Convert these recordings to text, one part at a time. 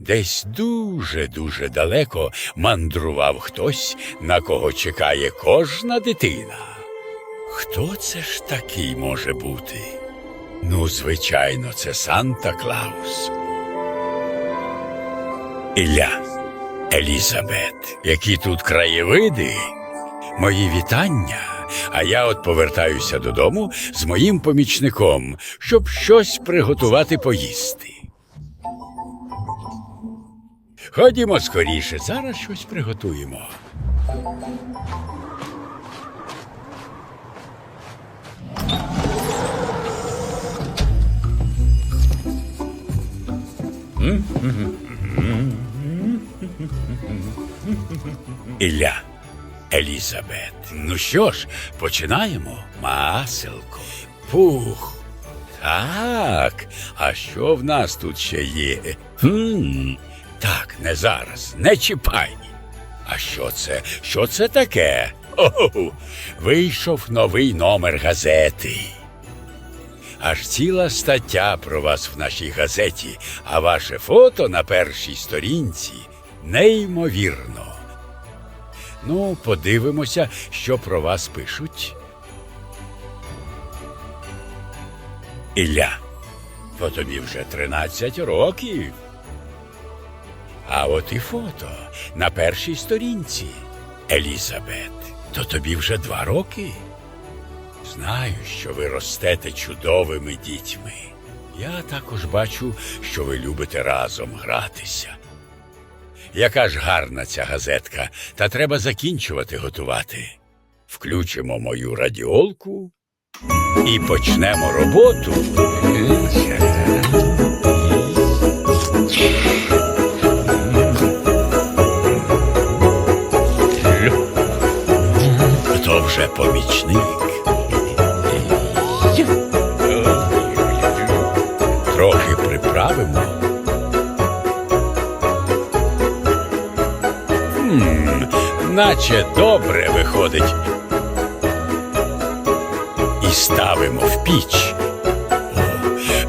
Десь дуже-дуже далеко мандрував хтось, на кого чекає кожна дитина. Хто це ж такий може бути? Ну, звичайно, це Санта Клаус. Ілля, Елізабет, які тут краєвиди. Мої вітання. А я от повертаюся додому з моїм помічником, щоб щось приготувати поїсти. Ходімо скоріше, зараз щось приготуємо. Ілля, Елізабет. Ну що ж, починаємо. Маселко, пух. Так, а що в нас тут ще є? Хм, так, не зараз, не чіпай. А що це? Що це таке? О, вийшов новий номер газети. Аж ціла стаття про вас в нашій газеті, а ваше фото на першій сторінці неймовірно. Ну, подивимося, що про вас пишуть. Ілля, то тобі вже 13 років. А от і фото на першій сторінці. Елізабет, то тобі вже два роки. Знаю, що ви ростете чудовими дітьми. Я також бачу, що ви любите разом гратися. Яка ж гарна ця газетка, та треба закінчувати готувати. Включимо мою радіолку і почнемо роботу. Вже помічник? Трохи приправимо. М, наче добре виходить. І ставимо в піч.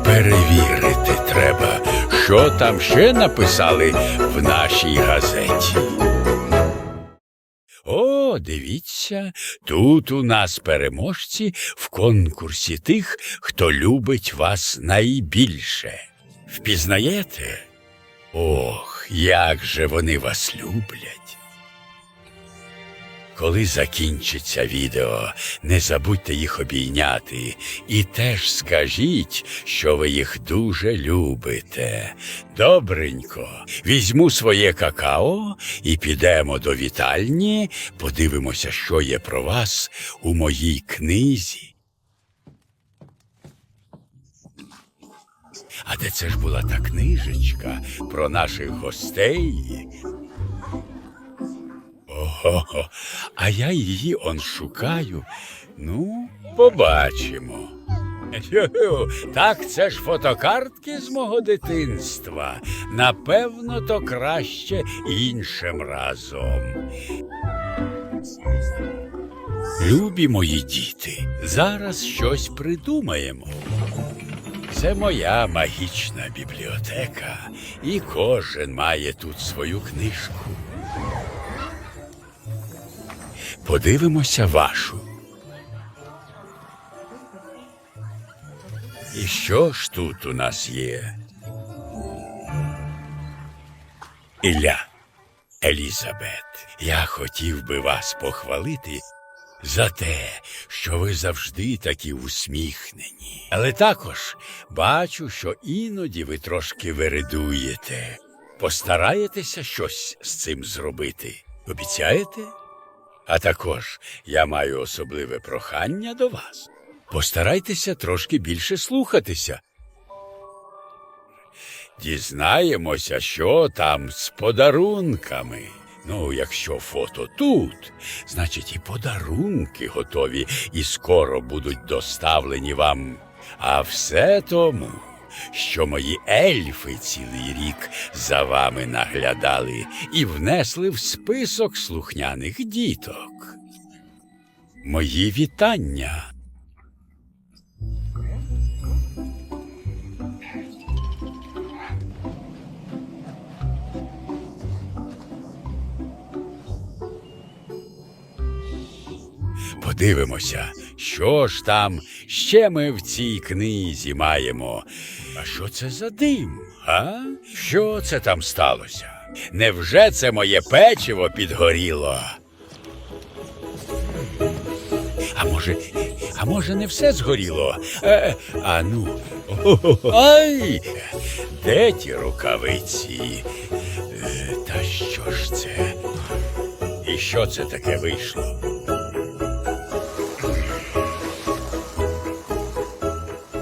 Перевірити треба, що там ще написали в нашій газеті. Дивіться, тут у нас переможці в конкурсі тих, хто любить вас найбільше. Впізнаєте? Ох, як же вони вас люблять. Коли закінчиться відео, не забудьте їх обійняти і теж скажіть, що ви їх дуже любите. Добренько, візьму своє какао і підемо до вітальні, подивимося, що є про вас у моїй книзі. А де це ж була та книжечка про наших гостей? Ого, а я її он шукаю. Ну, побачимо. Так, це ж фотокартки з мого дитинства. Напевно, то краще іншим разом. Любі мої діти, зараз щось придумаємо. Це моя магічна бібліотека, і кожен має тут свою книжку. Подивимося вашу. І що ж тут у нас є? Ілля, Елізабет, я хотів би вас похвалити за те, що ви завжди такі усміхнені. Але також бачу, що іноді ви трошки вередуєте. Постараєтеся щось з цим зробити. Обіцяєте? А також я маю особливе прохання до вас. Постарайтеся трошки більше слухатися. Дізнаємося, що там з подарунками. Ну, якщо фото тут, значить і подарунки готові і скоро будуть доставлені вам. А все тому, що мої ельфи цілий рік за вами наглядали і внесли в список слухняних діток. Мої вітання. Подивимося, що ж там ще ми в цій книзі маємо. А що це за дим? А? Що це там сталося? Невже це моє печиво підгоріло? А може, а може, не все згоріло? Е, а ну. Ай! Де ті рукавиці? Е, та що ж це? І що це таке вийшло?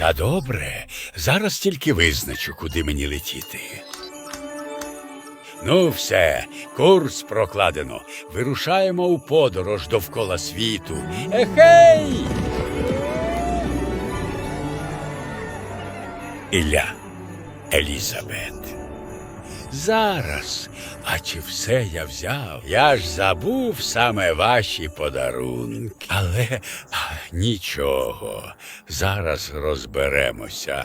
Та добре, зараз тільки визначу, куди мені летіти. Ну, все, курс прокладено. Вирушаємо у подорож довкола світу. Ехей! Ілля, Елізабет. Зараз. А чи все я взяв? Я ж забув саме ваші подарунки. Але а, нічого. Зараз розберемося.